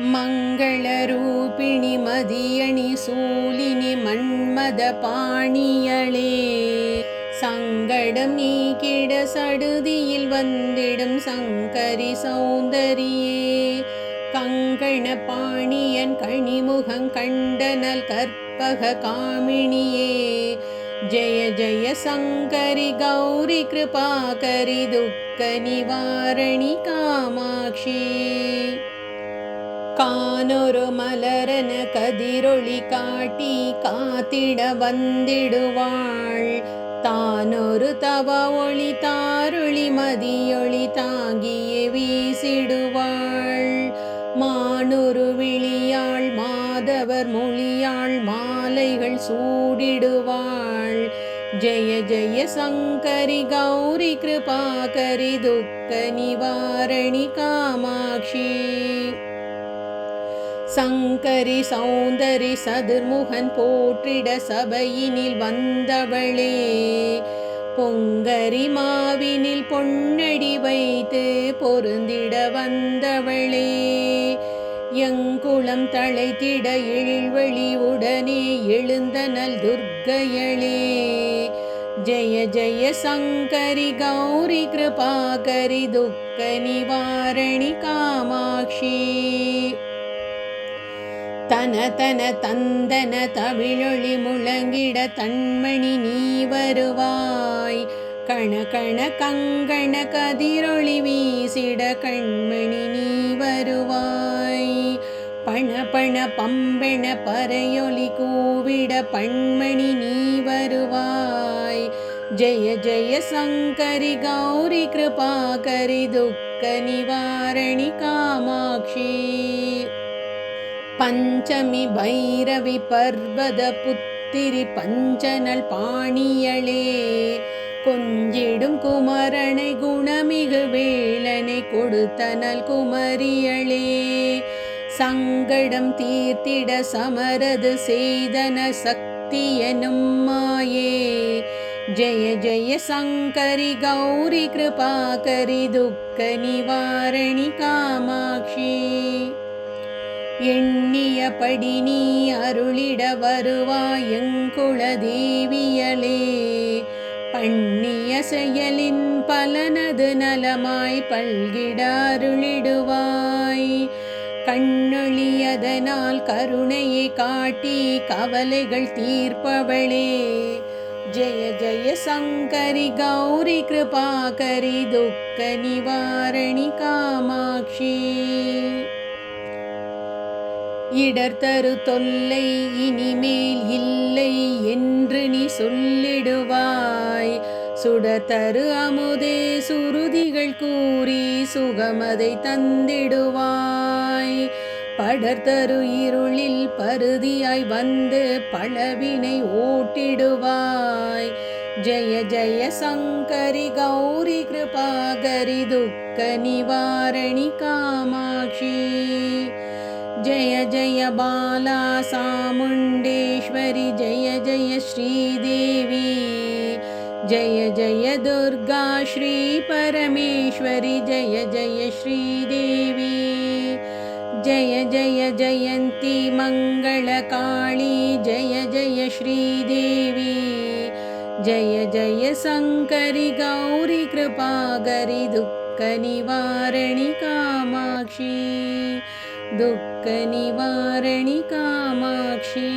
மங்களரூபிணி மதியணி சூலினி மன்மத பாணியளே. சங்கடம் நீக்கிட சடுதியில் வந்திடும் சங்கரி சௌந்தரியே. கங்கண பாணியன் கணிமுகம் கண்டனல் கற்பக காமினியே. ஜெய ஜெய சங்கரி கௌரி கிருபாகரி துக்க நிவாரணி காமாட்சி. கானொரு மலரன கதிரொளி காட்டி காத்திட வந்திடுவாள். தானொரு தவ ஒளி தாருளி மதியொளி தாங்கியே வீசிடுவாள். மானொரு விழியாள் மாதவர் மொழியாள் மாலைகள் சூடிடுவாள். ஜெய ஜெய சங்கரி கௌரி கிருபாகரி துக்க நிவாரணி காமாட்சி. சங்கரி சௌந்தரி சதுர்முகன் போற்றிட சபையினில் வந்தவளே. பொங்கரி மாவினில் பொன்னடி வைத்து பொருந்திட வந்தவளே. எங்குளம் தழைத்திட இழ்வழி உடனே எழுந்தனல் துர்க்கையளே. ஜய ஜய சங்கரி கௌரி கிருபாகரி துக்க நிவாரணி காமாட்சி. தன தன தந்தன தவிழொளி முழங்கிட தன்மணி நீ வருவாய். கண கண கங்கண கதிரொளி வீசிட கண்மணி நீ வருவாய். பண பண பம்பெண பறையொலி கூவிட பண்மணி நீ வருவாய். ஜெய ஜெய சங்கரி கௌரி கிருபாகரி துக்க நிவாரணி காமாட்சி. பஞ்சமி பைரவி பர்வத புத்திரி பஞ்சனல் பாணியளே கொஞ்சிடும் குமரனை குணமிகு வேளனை கொடுத்தனல் குமரியளே. சங்கடம் தீர்த்திட சமரது செய்தன சக்தியனும் மாயே. ஜெய ஜெய சங்கரி கௌரி கிருபாகரி துக்க நிவாரணி காமாட்சி. எண்ணியபடி நீ அருளிட வருவாயங்குளதேவியலே பண்ணிய செயலின் பலனது நலமாய் பல்கிட அருளிடுவாய். கண்ணொழியதனால் கருணையை காட்டி கவலைகள் தீர்ப்பவளே. ஜெய ஜெய சங்கரி கௌரி கிருபாகரி துக்க நிவாரணி காமாட்சி. இடர் தரு தொல்லை இனிமேல் இல்லை என்று நீ சொல்லிடுவாய். சுடத்தரு அமுதே சுருதிகள் கூறி சுகமதை தந்திடுவாய். படர்தரு இருளில் பருதியாய் வந்து பழவினை ஓட்டிடுவாய். ஜய ஜய சங்கரி கௌரி கிருபாகரி துக்க நிவாரணி காமாட்சி. जय जय बाला सामुण्डेश्वरि जय जय श्रीदेवी। जय जय दुर्गा श्रीपरमेश्वरि जय जय श्रीदेवी। जय जय जयन्ती मङ्गलकाळी जय जय श्रीदेवी। जय जय शङ्करि गौरि कृपागरि दुःखनिवारणि कामाक्षी दुःखनिवारणि कामाक्षी